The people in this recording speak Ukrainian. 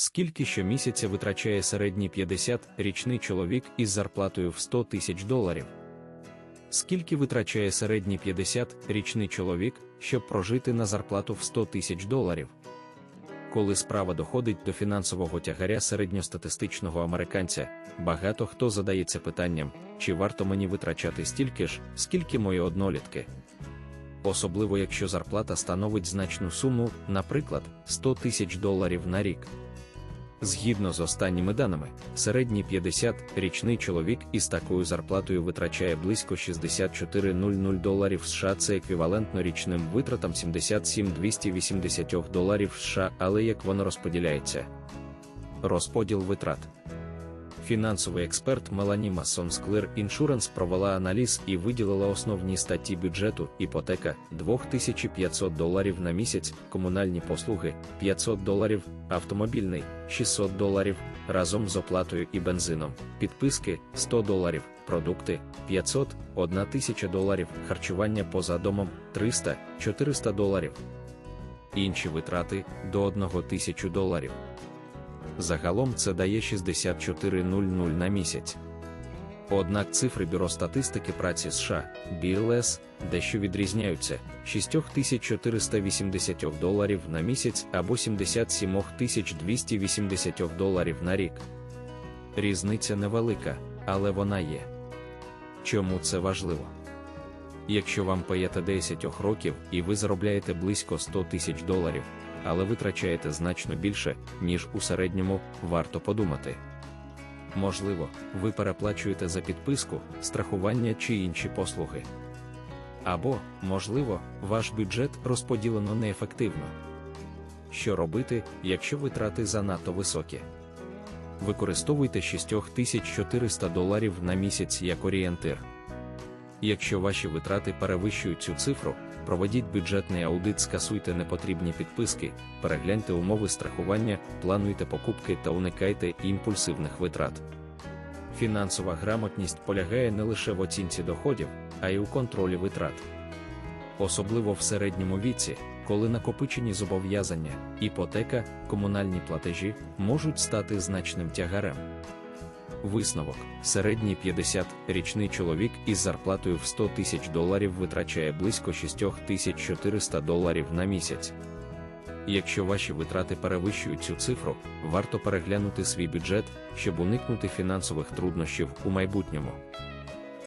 Скільки щомісяця витрачає середній 50-річний чоловік із зарплатою в 100 тисяч доларів? Скільки витрачає середній 50-річний чоловік, щоб прожити на зарплату в 100 тисяч доларів? Коли справа доходить до фінансового тягаря середньостатистичного американця, багато хто задається питанням, чи варто мені витрачати стільки ж, скільки мої однолітки. Особливо якщо зарплата становить значну суму, наприклад, 100 тисяч доларів на рік. Згідно з останніми даними, середній 50-річний чоловік із такою зарплатою витрачає близько 64,00 доларів США. Це еквівалентно річним витратам 77,280 доларів США, але як воно розподіляється? Розподіл витрат. Фінансовий експерт Мелані Массон Склир Insurance провела аналіз і виділила основні статті бюджету, іпотека 2500 доларів на місяць, комунальні послуги 500 доларів, автомобільний 600 доларів, разом з оплатою і бензином, підписки 100 доларів, продукти 500, 1000 доларів, харчування поза домом 300, 400 доларів. Інші витрати до 1000 доларів. Загалом це дає 64,00 на місяць. Однак цифри Бюро статистики праці США BLS дещо відрізняються 6480 доларів на місяць або 77280 доларів на рік. Різниця невелика, але вона є. Чому це важливо? Якщо вам паєте 10 років і ви заробляєте близько 100 тисяч доларів, але витрачаєте значно більше, ніж у середньому, варто подумати. Можливо, ви переплачуєте за підписку, страхування чи інші послуги. Або, можливо, ваш бюджет розподілено неефективно. Що робити, якщо витрати занадто високі? Використовуйте 6400 доларів на місяць як орієнтир. Якщо ваші витрати перевищують цю цифру, проведіть бюджетний аудит, скасуйте непотрібні підписки, перегляньте умови страхування, плануйте покупки та уникайте імпульсивних витрат. Фінансова грамотність полягає не лише в оцінці доходів, а й у контролі витрат. Особливо в середньому віці, коли накопичені зобов'язання, іпотека, комунальні платежі можуть стати значним тягарем. Висновок: середній 50-річний чоловік із зарплатою в 100 тисяч доларів витрачає близько 6400 доларів на місяць. Якщо ваші витрати перевищують цю цифру, варто переглянути свій бюджет, щоб уникнути фінансових труднощів у майбутньому.